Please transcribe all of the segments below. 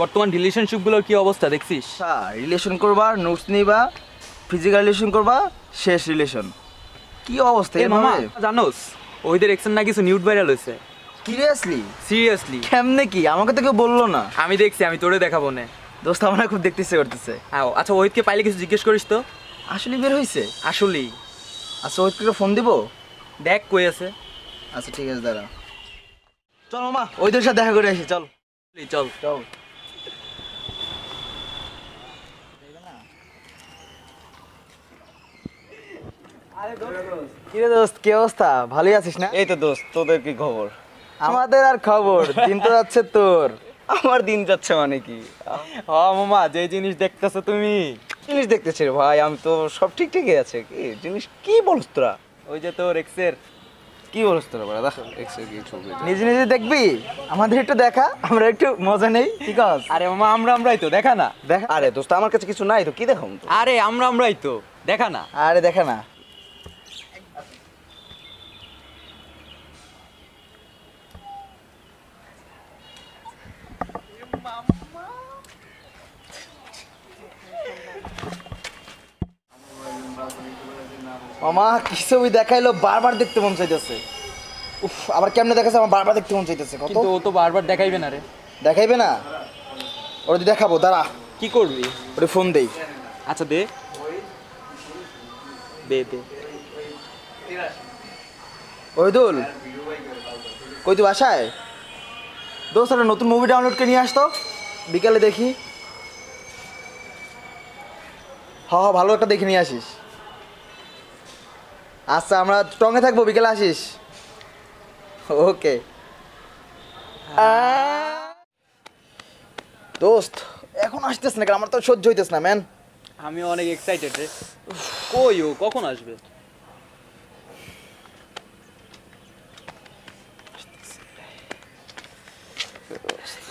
বর্তমান রিলেশনশিপগুলোর কি অবস্থা দেখছিস? রিলেশন করবা নোটস নিবা ফিজিক্যাল রিলেশন করবা শেষ রিলেশন কি অবস্থা এ মামা জানোস ওইদের এক্সেন না কিছু নিউড ভাইরাল হয়েছে। সিরিয়াসলি সিরিয়াসলি কেমনে কি? আমাকে তো কেউ বলল না। আমি দেখছি আমি তোরে দেখাবো না। দোস্ত আমার খুব দেখতে ইচ্ছে করতেছে। আও, আচ্ছা ওহিদকে পাইলে কিছু জিজ্ঞেস করিস তো। আসলে বের হইছে? আসলেই। আচ্ছা ওইকে ফোন দিব? দেখ কই আছে। আচ্ছা ঠিক আছে দাঁড়া। চল মামা ওইদের সাথে দেখা করে আসি চল। চল। চল। কিরে দোস্ত কি অবস্থা? ভালোই আছিস না? এই তো দোস্ত তোদের কি খবর? আমাদের আর খবর দিন তো যাচ্ছে তোর। আমার দিন যাচ্ছে মানে কি? হ মামা যে জিনিস দেখতেছো তুমি। জিনিস দেখতেছি ভাই? আমি তো সব ঠিক ঠিকই আছে। কি জিনিস কি বলছ তোরা? ওই যে তোর এক্সের কি বলছ তোরা বড় দেখ এক্সে কি ছবি নিজে নিজে দেখবি? আমাদের একটু দেখা আমরা একটু মজা নেই। ঠিক আছে। আরে মামা আমরা আমরাই তো দেখা না। দেখা আরে দোস্ত আমার কাছে কিছু নাই তো কি দেখাম আরে আমরা আমরাই তো দেখা না। আরে দেখা না। মামা কি ছবি দেখাইলো বারবার দেখতে মন চাইতেছে। উফ আবার কেমনে দেখাচ্ছে আমার বারবার দেখতে মন চাইতেছে কত? কিন্তু ও তো বারবার দেখাইবে না রে। দেখাইবে না? ওটা যদি দেখাবো দাঁড়া। কি করবি? ওটা ফোন দেই। আচ্ছা দে। দে দে। ওইদুল কই তুই বাসায়? দোস্ত একটা নতুন মুভি ডাউনলোড করে নিয়ে আসতো। বিকালে দেখি। হ হ ভালো একটা দেখে নিয়ে আসিস। আচ্ছা আমরা টঙ্গে থাকব বিকেলে আসিস। ওকে। দোস্ত এখন আসতেছ না আমার তো সহ্য হইতেছ না ম্যান আমি অনেক এক্সাইটেড রে। কই ও? কখন আসবে?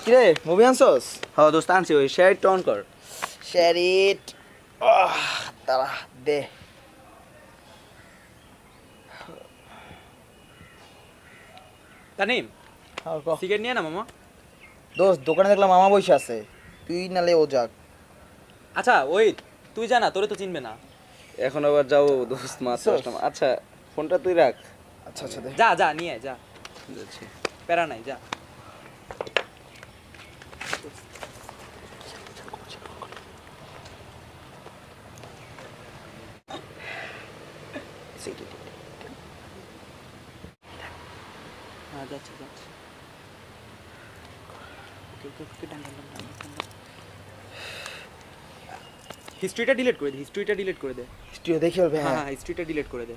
কিরে মুভি আনছস? হ্যাঁ দোস্ত আনছি ওই শেয়ার টন কর। শেয়ার ইট তারা দে। তানিম সিগারেট নিয়ে না মামা। দোস্ত দোকানে দেখলাম মামা বসে আছে। তুই নালে ও যাক। আচ্ছা ওই তুই জানা তোরে তো চিনবে না। এখন আবার যাও দোস্ত মাছ আসলাম আচ্ছা ফোনটা তুই রাখ। আচ্ছা আচ্ছা যা যা নিয়ে আয়, যা। যাচ্ছি। প্যারা নাই যা। যাচ্ছে যাচ্ছে হিস্ট্রিটা ডিলিট করে দে হিস্ট্রিটা ডিলিট করে দে। তুই দেখি হবে হ্যাঁ। হ্যাঁ হ্যাঁ হিস্ট্রিটা ডিলিট করে দে।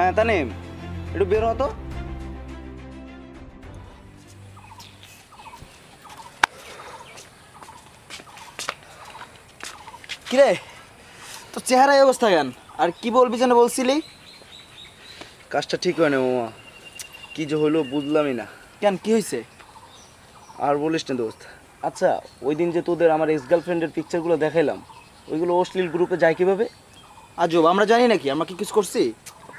হ্যাঁ তানিম একটু বের হতো কিরে তোর চেহারা অবস্থা কেন? আর কি বলবি যেন বলছিলি? কাজটা ঠিক হয় না মামা। কি যে হলো বুঝলামই না। কেন কি হয়েছে আর বলিস না দোস্ত। আচ্ছা ওই দিন যে তোদের আমার এক্স গার্লফ্রেন্ডের পিকচারগুলো দেখাইলাম ওইগুলো অশ্লীল গ্রুপে যায় কীভাবে? আজব আমরা জানি নাকি আমরা কি কিছু করছি?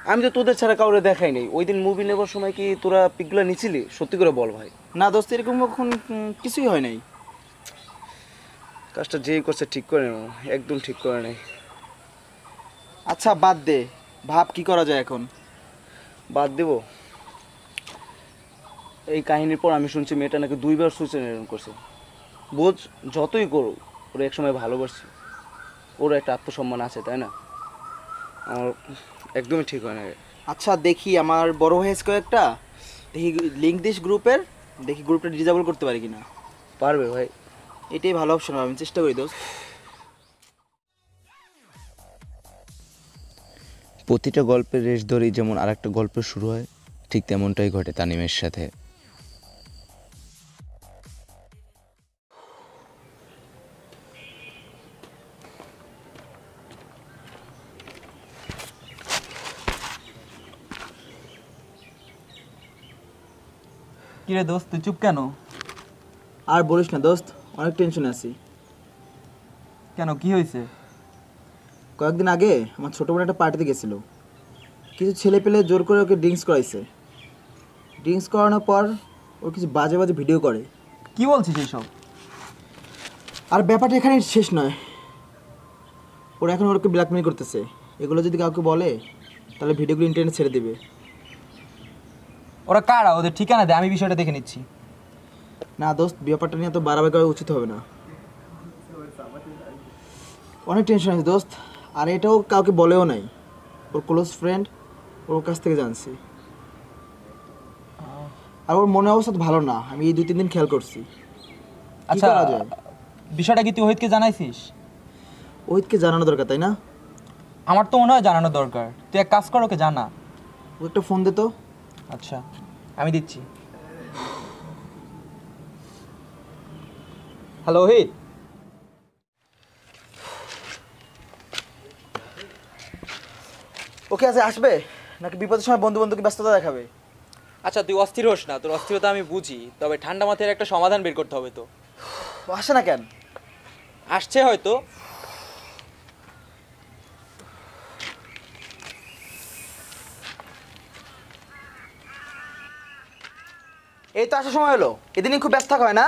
আমি তো তোদের ছাড়া কাউরে দেখাই নাই। ওই দিন মুভি নেবার সময় কি তোরা পিকগুলো নিছিলি? সত্যি করে বল ভাই। না দোস্ত এরকম উম, কিছুই হয় নাই। কাজটা যেই করছে ঠিক করে মামা, একদম ঠিক করে নেই। আচ্ছা বাদ দে। ভাব কি করা যায় এখন? বাদ দেব। এই কাহিনীর পর আমি শুনছি মেয়েটা নাকি দুইবার সুইসাইড করছে। বোঝ যতই করো ওরা একসময় ভালোবাসছে ওর একটা আত্মসম্মান আছে তাই না? আমার একদমই ঠিক হয় না। আচ্ছা দেখি আমার বড় আছে কয়েকটা। দেখি লিঙ্ক দিস গ্রুপের দেখি গ্রুপটা ডিজেবল করতে পারি কিনা। পারবে ভাই। এটাই ভালো অপশন আমি চেষ্টা করি দোস্ত। প্রতিটা গল্পের রেশ ধরেই যেমন আরেকটা গল্প শুরু হয় ঠিক তেমনটাই ঘটে তানিমের সাথে। কিরে দোস্ত তুই চুপ কেন? আর বলিস না দোস্ত অনেক টেনশনে আছি। কেন কি হয়েছে? কয়েকদিন আগে আমার ছোটো বোন একটা পার্টিতে গেছিল। কিছু ছেলে পেলে জোর করে ওকে ড্রিঙ্কস করাইছে। ড্রিঙ্কস করানোর পর ও কিছু বাজে বাজে ভিডিও করে। কি বলছিস এইসব? আর ব্যাপারটা এখানে শেষ নয়। ওরা এখন ওকে ব্ল্যাকমেল করতেছে। এগুলো যদি কাউকে বলে তাহলে ভিডিওগুলো ইন্টারনেট ছেড়ে দেবে। ওরা কারা? ওদের ঠিকানা দে আমি বিষয়টা দেখে নিচ্ছি। না দোস্ত ব্যাপারটা নিয়ে তো বাড়াবাড়ি করা উচিত হবে না। অনেক টেনশন আছে দোস্ত আর এটাও কাউকে বলেও নাই। ওর ক্লোজ ফ্রেন্ড ওর কাছ থেকে জানছি। আর ওর মনে অবস্থা ভালো না আমি এই দুই তিন দিন খেয়াল করছি। আচ্ছা বিষয়টা কি তুই ওহিতকে জানাইছিস? ওহিতকে জানানো দরকার তাই না? আমার তো মনে হয় জানানো দরকার। তুই এক কাজ কর ওকে জানা। ও একটা ফোন দে তো। আচ্ছা আমি দিচ্ছি। হ্যালো ওহিত ওকে আছে আসবে? নাকি বিপদের সময় বন্ধু বন্ধুকে ব্যস্ততা দেখাবে? আচ্ছা তুই অস্থির হোস না তোর অস্থিরতা আমি বুঝি তবে ঠান্ডা মাথায় একটা সমাধান বের করতে হবে তো। আসে না কেন? আসছে হয়তো। এই তো আসার সময় হলো। এদিনই খুব ব্যস্ত থাকা হয় না?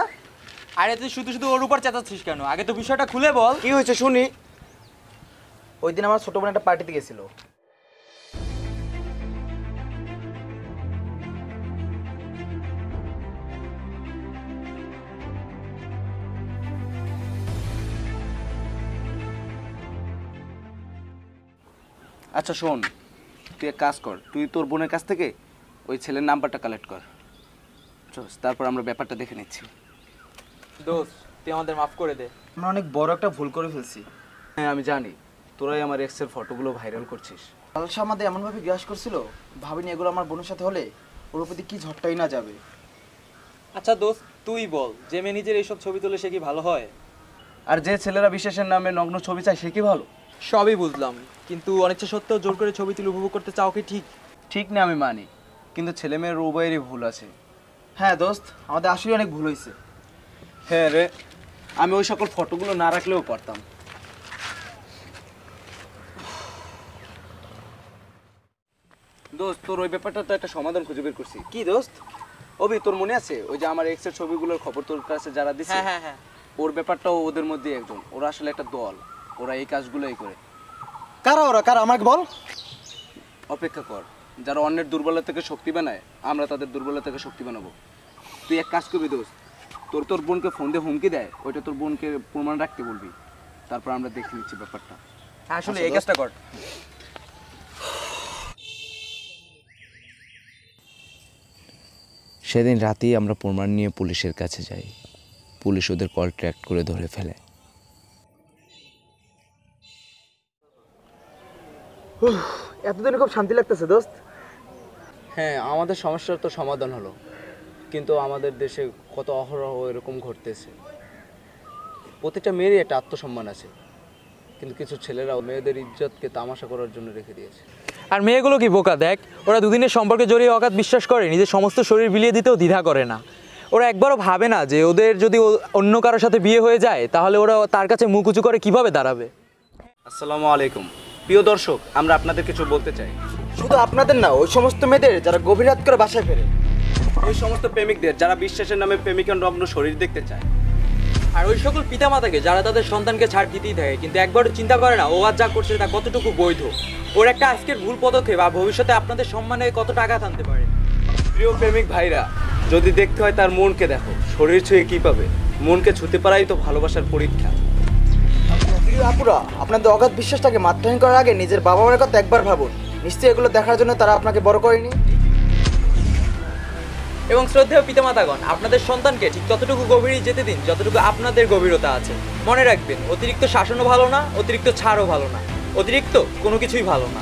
আরে তুই শুধু শুধু ওর উপর চেঁচাচ্ছিস কেন? আগে তো বিষয়টা খুলে বল। কি হয়েছে শুনি? ওই দিন আমার ছোট বোন একটা পার্টিতে গেছিল। আচ্ছা শোন তুই এক কাজ কর তুই তোর বোনের কাছ থেকে ওই ছেলের নাম্বারটা কালেক্ট কর। চল তারপর আমরা ব্যাপারটা দেখে নিচ্ছি। দোস্ত তুই আমাদের মাফ করে দে। আমরা অনেক বড় একটা ভুল করে ফেলছি। হ্যাঁ আমি জানি। তোরাই আমার এক্সের ফটোগুলো ভাইরাল করছিস। লালসা আমাদের এমনভাবে গ্রাস করছিল ভাবিনি এগুলো আমার বোনের সাথে হলে ওর প্রতি কি ঝড়টাই না যাবে। আচ্ছা দোস্ত তুই বল যে মেয়ে নিজের এইসব ছবি তোলে সে কি ভালো হয়? আর যে ছেলেরা বিশেষের নামে নগ্ন ছবি চায় সে কি ভালো? সবই বুঝলাম কিন্তু অনিচ্ছা সত্ত্বেও জোর করে ছবি তুলে উপভোগ করতে চাও কি ঠিক? ঠিক না আমি মানি কিন্তু ছেলে মেয়ের উভয়েরই ভুল আছে। হ্যাঁ দোস্ত আমাদের আসলে অনেক ভুল হয়েছে। হ্যাঁ রে আমি ওই সকল ফটোগুলো না রাখলেও পারতাম। দোস্ত তোর ওই ব্যাপারটা তো একটা সমাধান খুঁজে বের করছি। কি দোস্ত? অভি তোর মনে আছে? ওই যে আমার এক্সের ছবিগুলোর খবর তোর কাছে যারা দিচ্ছে হ্যাঁ হ্যাঁ হ্যাঁ। ওর ব্যাপারটাও ওদের মধ্যে একজন। ওরা আসলে একটা দল। ওরা এই কাজগুলোই করে। কারা ওরা? কারা? আমাকে বল। অপেক্ষা কর। যারা অন্যের দুর্বলতা থেকে শক্তি বানায় আমরা তাদের দুর্বলতা থেকে শক্তি বানাবো। তুই এক কাজ করবি দোস্ত তোর তোর বোনকে ফোন দিয়ে হুমকি দেয় ওইটা তোর বোনকে প্রমাণ রাখতে বলবি। তারপর আমরা দেখে নিচ্ছি ব্যাপারটা। আসলে আচ্ছা, এই কাজটা কর। সেদিন রাতেই আমরা প্রমাণ নিয়ে পুলিশের কাছে যাই। পুলিশ ওদের কল ট্র্যাক করে ধরে ফেলে। এতদিনে খুব শান্তি লাগতেছে দোস্ত। হ্যাঁ আমাদের সমস্যার তো সমাধান হলো। কিন্তু আমাদের দেশে কত অহরহ এরকম ঘটতেছে। প্রতিটা মেয়েরই একটা আত্মসম্মান আছে। কিন্তু কিছু ছেলেরা মেয়েদের ইজ্জতকে তামাশা করার জন্য রেখে দিয়েছে। আর মেয়েগুলো কি বোকা দেখ? ওরা দুদিনের সম্পর্কে জড়িয়ে অগাধ বিশ্বাস করে নিজের সমস্ত শরীর বিলিয়ে দিতেও দ্বিধা করে না। ওরা একবারও ভাবে না যে ওদের যদি অন্য কারোর সাথে বিয়ে হয়ে যায় তাহলে ওরা তার কাছে মুখ উঁচু করে কীভাবে দাঁড়াবে? আসসালামু আলাইকুম। প্রিয় দর্শক আমরা আপনাদের কিছু বলতে চাই। শুধু আপনাদের না ওই সমস্ত মেয়েদের যারা গভীর রাত করে বাসায় ফেরে ওই সমস্ত প্রেমিকদের যারা বিশ্বাসের নামে প্রেমিকার নগ্ন শরীর দেখতে চায়। আর ওই সকল পিতামাতাকে যারা তাদের সন্তানকে ছাড় দিতেই থাকে কিন্তু একবারও চিন্তা করে না ও আজ যা করছে তা কতটুকু বৈধ। ওর একটা আজকের ভুল পদক্ষেপ আর ভবিষ্যতে আপনাদের সম্মানে কত টাকা আনতে পারে। প্রিয় প্রেমিক ভাইরা যদি দেখতে হয় তার মনকে দেখো শরীর ছুঁয়ে কি পাবে? মনকে ছুতে পারাই তো ভালোবাসার পরীক্ষা। প্রিয় আপুরা, আপনাদের অগাধ বিশ্বাসটাকে মাত্রাহীন করার আগে নিজের বাবা মায়ের কথা একবার ভাবুন। নিশ্চয়ই এগুলো দেখার জন্য তারা আপনাকে বড় করেনি? এবং শ্রদ্ধেয় পিতামাতাগণ, আপনাদের সন্তানকে ঠিক ততটুকু গভীরে যেতে দিন, যতটুকু আপনাদের গভীরতা আছে। মনে রাখবেন, অতিরিক্ত শাসনও ভালো না, অতিরিক্ত ছাড়ও ভালো না। অতিরিক্ত কোনো কিছুই ভালো না।